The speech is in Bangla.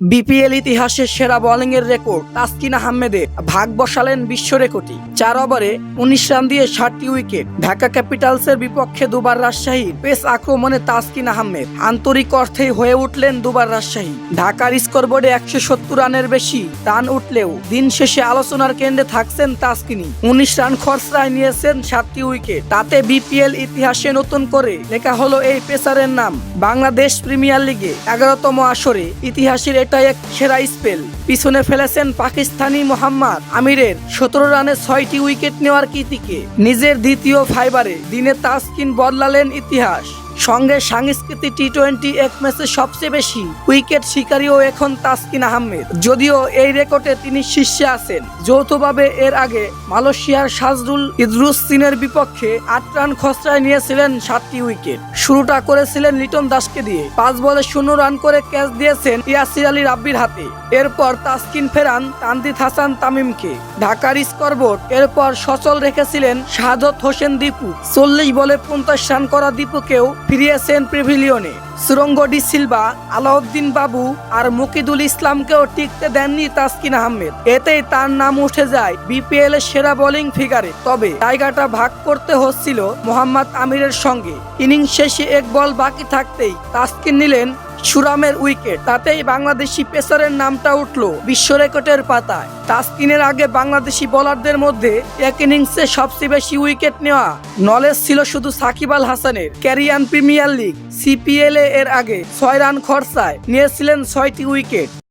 বিপিএল ইতিহাসের সেরা বোলিং এর রেকর্ড তাসকিন আহমেদে ভাগ বসালেন বিশ্ব রেকর্ডটি। চার ওভারে উনিশ রান দিয়ে ষাটটি উইকেট। ঢাকা ক্যাপিটালসের বিপক্ষে দুবার রাজশাহী। পেস আক্রমণে তাসকিন আহমেদ আন্তরিক অর্থেই হয়ে উঠলেন দুবার রাজশাহী। ঢাকার স্কোরবোর্ডে একশো সত্তর রানের বেশি রান উঠলেও দিন শেষে আলোচনার কেন্দ্রে থাকছেন তাসকিনি উনিশ রান খরচরায় নিয়েছেন সাতটি উইকেট। তাতে বিপিএল ইতিহাসে নতুন করে লেখা হলো এই পেসারের নাম। বাংলাদেশ প্রিমিয়ার লিগে এগারোতম আসরে ইতিহাসের এটা এক সেরা স্পেল পিছনে ফেলেছেন পাকিস্তানি মোহাম্মদ আমিরের। সতেরো রানে ছয়টি উইকেট নেওয়ার কীর্তিকে। নিজের দ্বিতীয় ফাইবারে দিনে তাসকিন বদলালেন ইতিহাস। সঙ্গে সাংস্কৃতিক টি টোয়েন্টি এক ম্যাচে সবচেয়ে বেশি উইকেট শিকারীও এখন তাসকিন আহমেদ। যদিও এই রেকর্ডে তিনি শীর্ষে আছেন। যৌথভাবে এর আগে মালয়েশিয়ার সাজরুল ইদরুস চীনের বিপক্ষে আট রান খসড়ায় নিয়েছিলেন সাতটি উইকেট। শুরুটা করেছিলেন লিটন দাসকে দিয়ে। পাঁচ বলে শূন্য রান করে ক্যাচ দিয়েছেন ইয়াসির আলী রাব্বির হাতে। এরপর তাসকিন ফেরান তানজিদ হাসান তামিমকে। ঢাকার স্কোরবোর্ড এরপর সচল রেখেছিলেন শাহাদত হোসেন দীপু। চল্লিশ বলে পঞ্চাশ রান করা দীপুকেও ফিরিয়েছেন প্রিভিলিয়নে সুরঙ্গ ডি সিলভা, আলাউদ্দিন বাবু আর মুকিদুল ইসলামকেও টিকতে দেননি তাসকিন আহমেদ। এতেই তার নাম উঠে যায় বিপিএল এর সেরা বোলিং ফিগারে। তবে জায়গাটা ভাগ করতে হচ্ছিল মোহাম্মদ আমিরের সঙ্গে। ইনিংস শেষে এক বল বাকি থাকতেই তাসকিন নিলেন সুরামের উইকেট। তাতেই বাংলাদেশি পেসারের নামটা উঠল বিশ্ব রেকর্ডের পাতায়। তাস্কিনের আগে বাংলাদেশি বোলারদের মধ্যে এক ইনিংসে সবচেয়ে বেশি উইকেট নেওয়া নলেজ ছিল শুধু সাকিব আল হাসানের। ক্যারিয়ান প্রিমিয়ার লিগ সিপিএলএ এর আগে ছয় রান খরচায় নিয়েছিলেন ছয়টি উইকেট।